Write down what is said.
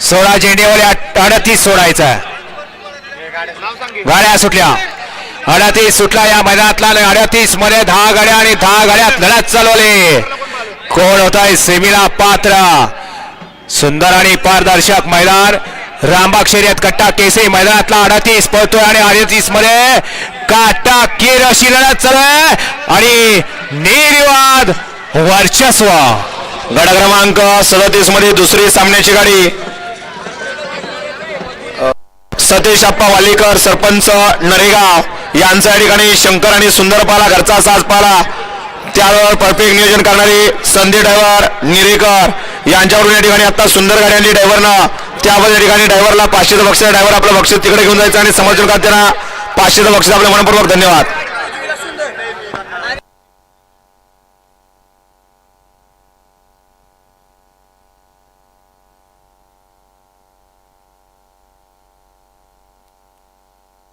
सोळा झेंडेवाले अडतीस सोडायचा. गाड्या सुटल्या. अडतीस सुटला या मैदानातला अडतीसमध्ये दहा गाड्या आणि दहा गाड्यात लढत चालवले. कोण होताय सेमीला पात्र? सुंदर आणि पारदर्शक मैदान. रामबाग शर्यत कट्टा केसे मैदानातला अडतीस पळतोय आणि अडतीसमध्ये काटा केर अशी लढत चालू आहे. आणि निर्वाद वर्चस्व. गड क्रमांक सदतीसमध्ये दुसरी सामन्याची गाडी. सतीश अप्पा वालीकर सरपंच नरेगाव यांचा या ठिकाणी शंकर आणि सुंदरपाला घरचा साज पाला. त्यावर परफेक्ट नियोजन करणारे संधी ड्रायव्हर निरेकर यांच्यावरून या ठिकाणी आता सुंदर गाडी आणली ड्रायव्हरनं त्यावर या ठिकाणी ड्रायव्हरला पाचशेचं बक्षीस ड्रायव्हर आपलं बक्षीस तिकडे घेऊन जायचं आणि समर्थन त्यांना पाचशेचं बक्षीस आपल्या मनपूर्वक धन्यवाद.